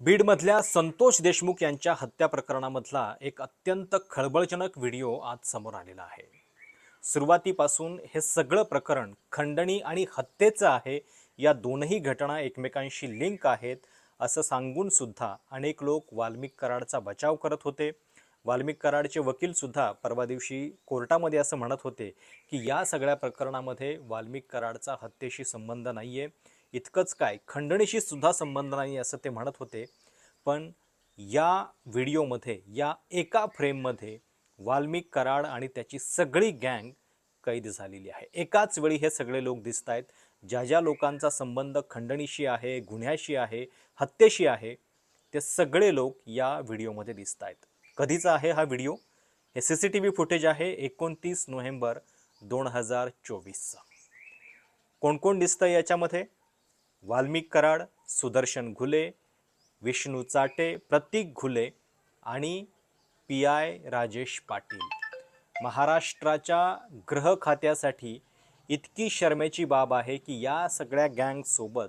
बीडमधल्या संतोष देशमुख यांच्या हत्या प्रकरणामधला एक अत्यंत खळबळजनक व्हिडिओ आज समोर आलेला आहे. सुरुवातीपासून हे सगळं प्रकरण खंडणी आणि हत्येचं आहे या दोनही घटना एकमेकांशी लिंक आहेत असं सांगून सुद्धा अनेक लोक वाल्मिक कराडचा बचाव करत होते. वाल्मिक कराडचे वकीलसुद्धा परवा दिवशी कोर्टामध्ये असं म्हणत होते की या सगळ्या प्रकरणामध्ये वाल्मिक कराडचा हत्येशी संबंध नाही आहे इतकंच काय खंडणीशी सुद्धा संबंध नाही असं ते म्हणत होते. पण या व्हिडिओमध्ये या एका फ्रेममध्ये वाल्मिक कराड आणि त्याची सगळी गँग कैद झालेली आहे. एकाच वेळी हे सगळे लोक दिसत आहेत. ज्या ज्या लोकांचा संबंध खंडणीशी आहे गुन्ह्याशी आहे हत्येशी आहे ते सगळे लोक या व्हिडिओमध्ये दिसत आहेत. कधीचा आहे हा व्हिडिओ? हे C C T V footage आहे एकोणतीस नोव्हेंबर दोन हजार चोवीसचा. कोण कोण दिसतं याच्यामध्ये? वाल्मिक कराड सुदर्शन घुले विष्णू चाटे प्रतीक घुले आणि पी आय राजेश पाटील. महाराष्ट्राच्या ग्रह खात्यासाठी इतकी शर्मेची बाब आहे की या सगळ्या गँगसोबत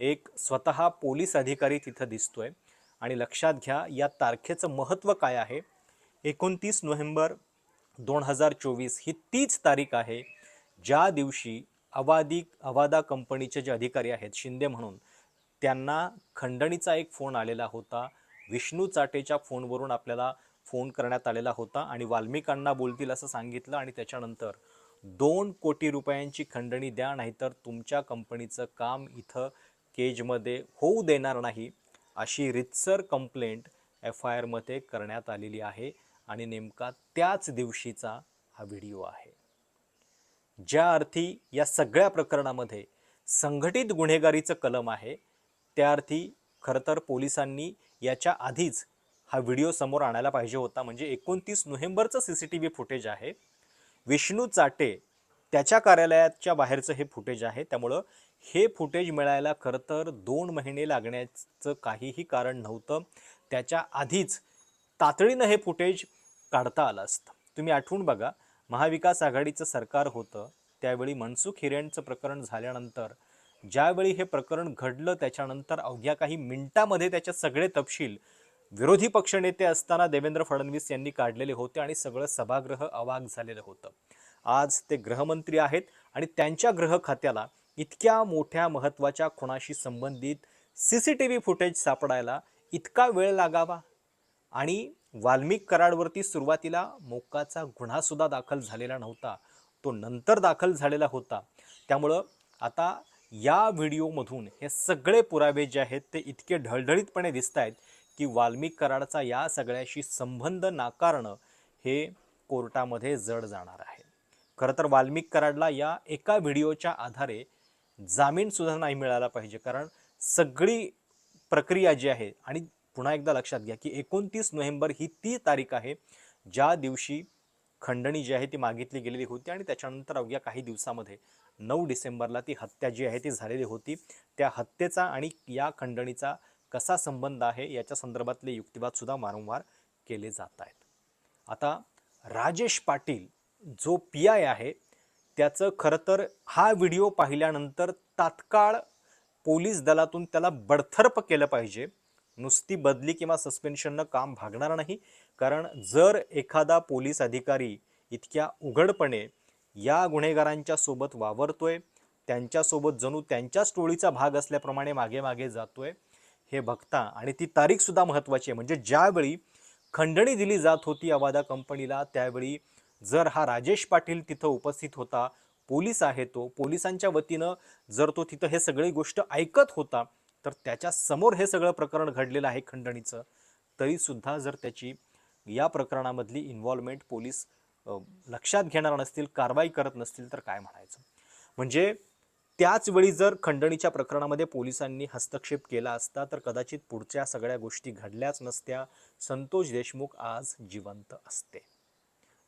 एक स्वतः पोलीस अधिकारी तिथं दिसतोय. आणि लक्षात घ्या या तारखेचं महत्त्व काय आहे? एकोणतीस नोव्हेंबर दोन हजार चोवीस ही तीच तारीख आहे ज्या दिवशी अवादी अवादा कंपनीचे जे अधिकारी आहेत शिंदे म्हणून त्यांना खंडणीचा एक फोन आलेला होता. विष्णू चाटेच्या फोनवरून आपल्याला फोन करण्यात आलेला होता आणि वाल्मिकांना बोलतील असं सांगितलं आणि त्याच्यानंतर दोन कोटी रुपयांची खंडणी द्या नाहीतर तुमच्या कंपनीचं काम इथं केजमध्ये होऊ देणार नाही अशी रितसर कंप्लेंट एफ आय आरमध्ये करण्यात आलेली आहे. आणि नेमका त्याच दिवशीचा हा व्हिडिओ आहे. ज्या अर्थी या सगळ्या प्रकरणामध्ये संघटित गुन्हेगारीचं कलम आहे त्या अर्थी खरं तर पोलिसांनी याच्या आधीच हा व्हिडिओ समोर आणायला पाहिजे होता. म्हणजे एकोणतीस नोव्हेंबरचं C C T V footage आहे. विष्णू चाटे त्याच्या कार्यालयाच्या बाहेरचं हे फुटेज आहे. त्यामुळं हे फुटेज मिळायला खरं तर दोन महिने लागण्याचं काहीही कारण नव्हतं. त्याच्या आधीच तातडीनं हे फुटेज काढता आलं असतं. तुम्ही आठवून बघा महाविकास आघाडीचं सरकार होतं त्यावेळी मनसुख हिरेंचं प्रकरण झाल्यानंतर ज्यावेळी हे प्रकरण घडलं त्याच्यानंतर अवघ्या काही मिनिटामध्ये त्याचे सगळे तपशील विरोधी पक्षनेते असताना देवेंद्र फडणवीस यांनी काढलेले होते आणि सगळं सभागृह अवाग झालेलं होतं. आज ते गृहमंत्री आहेत आणि त्यांच्या गृह खात्याला इतक्या मोठ्या महत्त्वाच्या खुणाशी संबंधित C C T V footage सापडायला इतका वेळ लागावा? आणि वाल्मिक कराडवरती सुरुवातीला मोक्काचा गुन्हासुद्धा दाखल झालेला नव्हता. तो नंतर दाखल झालेला होता. त्यामुळं आता या व्हिडिओमधून हे सगळे पुरावे जे आहेत ते इतके ढळढळीतपणे दिसत आहेत की वाल्मिक कराडचा या सगळ्याशी संबंध नाकारणं हे कोर्टामध्ये जड जाणार आहे. खरं तर वाल्मिक कराडला या एका व्हिडिओच्या आधारे जामीनसुद्धा नाही मिळाला पाहिजे कारण सगळी प्रक्रिया जी आहे आणि पुन्हा एकदा लक्षात घ्या की एकोणतीस नोव्हेंबर ही ती तारीख आहे ज्या दिवशी खंडणी जी आहे ती मागितली गेलेली होती आणि त्याच्यानंतर अवघ्या काही दिवसामध्ये नऊ डिसेंबरला ती हत्या जी आहे ती झालेली होती. त्या हत्येचा आणि या खंडणीचा कसा संबंध आहे याच्या संदर्भातले युक्तिवादसुद्धा वारंवार केले जात आहेत. आता राजेश पाटील जो पी आय आहे त्याचं खरं तर हा व्हिडिओ पाहिल्यानंतर तात्काळ पोलीस दलातून त्याला बडथर्प केलं पाहिजे. नुसती बदली किंवा सस्पेन्शननं काम भागणार नाही. कारण जर एखादा पोलीस अधिकारी इतक्या उघडपणे या गुन्हेगारांच्या सोबत वावरतोय त्यांच्यासोबत जणू त्यांच्याच टोळीचा भाग असल्याप्रमाणे मागे मागे जातोय हे बघता आणि ती तारीखसुद्धा महत्त्वाची आहे. म्हणजे ज्यावेळी खंडणी दिली जात होती अवादा कंपनीला त्यावेळी जर हा राजेश पाटील तिथं उपस्थित होता पोलीस आहे तो पोलिसांच्या वतीनं जर तो तिथं हे सगळी गोष्ट ऐकत होता तर त्याच्यासमोर हे सगळं प्रकरण घडलेलं आहे खंडणीचं. तरीसुद्धा जर त्याची या प्रकरणामधली इन्व्हॉल्वमेंट पोलीस लक्षात घेणार नसतील कारवाई करत नसतील तर काय म्हणायचं? म्हणजे त्याच वेळी जर खंडणीच्या प्रकरणामध्ये पोलिसांनी हस्तक्षेप केला असता तर कदाचित पुढच्या सगळ्या गोष्टी घडल्याच नसत्या. संतोष देशमुख आज जिवंत असते.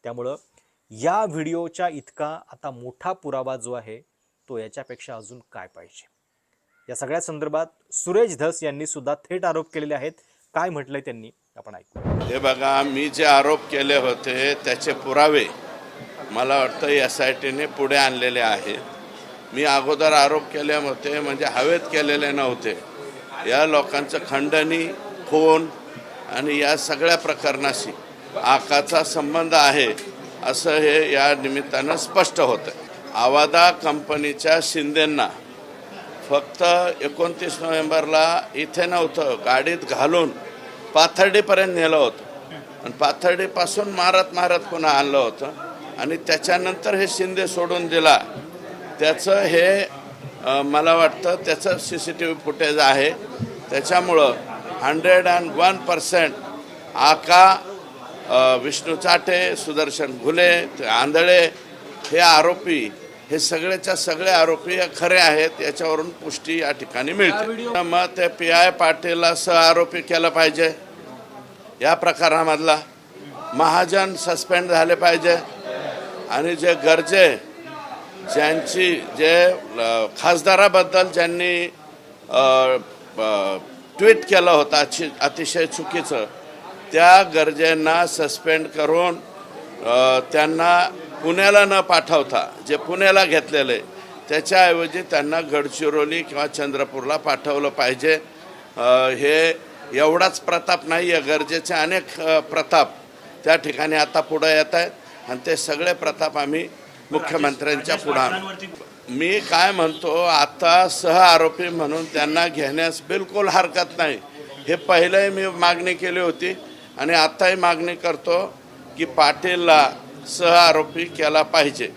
त्यामुळं या व्हिडिओच्या इतका आता मोठा पुरावा जो आहे तो याच्यापेक्षा अजून काय पाहिजे? या सगळ्या संदर्भात सुरेश धस यांनी सुद्धा थेट आरोप केलेले आहेत. काय म्हटलंय त्यांनी? आपण ऐकू. हे बघा मी जे आरोप केले होते त्याचे पुरावे मला वाटतं एस आय टीने पुढे आणलेले आहेत. मी अगोदर आरोप केले होते म्हणजे हवेत केलेले नव्हते. या लोकांचं खंडणी फोन आणि या सगळ्या प्रकरणाशी आकाचा संबंध आहे असं हे या निमित्तानं स्पष्ट होतं. आवादा कंपनीच्या शिंदेंना फक्त एकोणतीस नोव्हेंबरला इथे नव्हतं गाडीत घालून पाथर्डीपर्यंत नेलं होतं. आणि पाथर्डीपासून मारत मारत पुन्हा आणलं होतं. आणि त्याच्यानंतर हे शिंदे सोडून दिला. त्याचं हे मला वाटतं त्याचं C C T V footage आहे. त्याच्यामुळं हंड्रेड अँड वन पर्सेंट आका विष्णू चाटे सुदर्शन घुले आंधळे हे आरोपी हे सगळ्याच्या सगळे आरोपी खरे आहेत याच्यावरून पुष्टी या ठिकाणी मिळते. मग ते पी आय पाटीलला सह आरोपी केलं पाहिजे या प्रकारामधला. महाजन सस्पेंड झाले पाहिजे. आणि जे गरजे ज्यांची जे खासदाराबद्दल ज्यांनी ट्विट केलं होतं अति अतिशय चुकीचं त्या गरजेंना सस्पेंड करून त्यांना पुण्याला न पाठवता जे पुण्याला घेतलेलं आहे त्याच्याऐवजी त्यांना गडचिरोली किंवा चंद्रपूरला पाठवलं पाहिजे. हे एवढाच प्रताप नाही आहे गरजेचे अनेक प्रताप त्या ठिकाणी आता पुढं येत आहेत. आणि ते सगळे प्रताप आम्ही मुख्यमंत्र्यांच्या पुढं मी काय म्हणतो आता सह आरोपी म्हणून त्यांना घेण्यास बिलकुल हरकत नाही. हे पहिलंही मी मागणी केली होती आणि आताही मागणी करतो की पाटीलला सह आरोपी केला पाहिजे.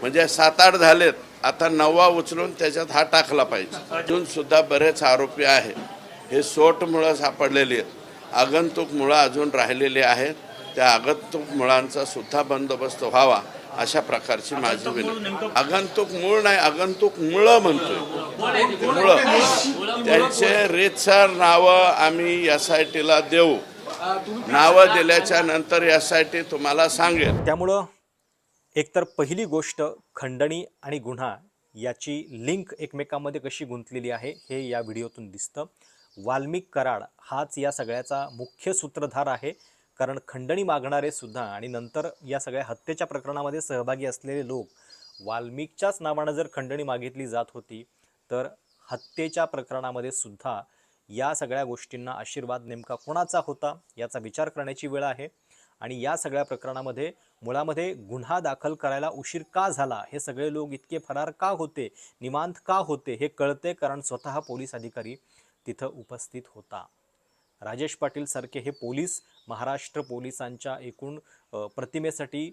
म्हणजे सात आठ झालेत. आता नववा उचलून त्याच्यात हा टाकला पाहिजे. अजून सुद्धा बरेच आरोपी आहेत. हे सोट मुळं सापडलेली आहेत. आगंतुक मुळं अजून राहिलेली आहेत. त्या आगंतुक मुळांचा सुद्धा बंदोबस्त व्हावा अशा प्रकारची माझी विनंती. आगंतुक मूळ नाही आगंतुक मुळं म्हणतोय. मुळं. त्यांचे रीतसर नावं आम्ही एस आय टीला देऊ. नावं दिल्याच्या नंतर यासाठी तुम्हाला सांगेल त्यामुळं एकतर पहिली गोष्ट खंडणी आणि गुन्हा याची लिंक एकमेकांमध्ये कशी गुंतलेली आहे हे या व्हिडिओतून दिसतं. वाल्मिक कराड हाच या सगळ्याचा मुख्य सूत्रधार आहे. कारण खंडणी मागणारे सुद्धा आणि नंतर या सगळ्या हत्येच्या प्रकरणामध्ये सहभागी असलेले लोक वाल्मिकच्याच नावानं जर खंडणी मागितली जात होती तर हत्येच्या प्रकरणामध्ये सुद्धा या सगळ्या गोष्टींना आशीर्वाद नेमका कोणाचा होता याचा विचार करण्याची वेळ आहे. आणि या सगळ्या प्रकरणामध्ये मुळामध्ये गुन्हा दाखल करायला उशीर का झाला? हे सगळे लोक इतके फरार का होते? निमांत का होते? हे कळते कारण स्वतः पोलीस अधिकारी तिथं उपस्थित होता. राजेश पाटील सारखे हे पोलीस महाराष्ट्र पोलिसांच्या एकूण प्रतिमेसाठी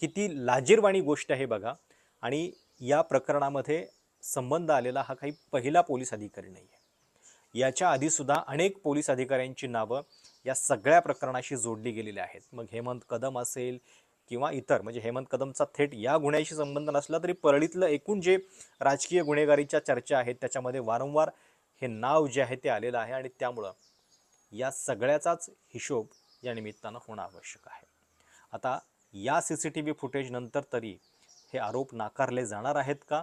किती लाजीरवाणी गोष्ट आहे बघा. आणि या प्रकरणामध्ये संबंध आलेला हा काही पहिला पोलीस अधिकारी नाही आहे याच्या आधीसुद्धा अनेक पोलीस अधिकाऱ्यांची नावं या सगळ्या प्रकरणाशी जोडली गेलेली आहेत. मग हेमंत कदम असेल किंवा इतर म्हणजे हेमंत कदमचा थेट या गुन्ह्याशी संबंध नसला तरी परळीतलं एकूण जे राजकीय गुन्हेगारीच्या चर्चा आहेत त्याच्यामध्ये वारंवार हे नाव जे आहे ते आलेलं आहे आणि त्यामुळं या सगळ्याचाच हिशोब या निमित्तानं होणं आवश्यक आहे. आता या सी सी टी व्ही फुटेजनंतर तरी हे आरोप नाकारले जाणार आहेत का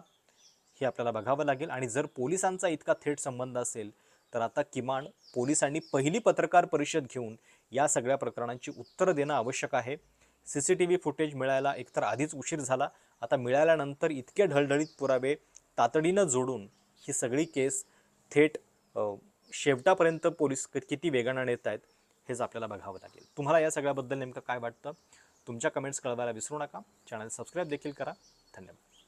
हे आपल्याला बघावं लागेल. आणि जर पोलिसांचा इतका थेट संबंध असेल तर आता किमान पोलिसांनी पहिली पत्रकार परिषद घेऊन या सगळ्या प्रकरणांची उत्तरं देणं आवश्यक आहे. C C T V footage मिळायला एकतर आधीच उशीर झाला. आता मिळाल्यानंतर इतके ढळढळीत पुरावे तातडीनं जोडून ही सगळी केस थेट शेवटापर्यंत पोलीस किती वेगानं नेत आहेत हेच आपल्याला बघावं लागेल. तुम्हाला या सगळ्याबद्दल नेमकं काय वाटतं? तुमच्या कमेंट्स कळवायला विसरू नका. चॅनल सबस्क्राईब देखील करा. धन्यवाद.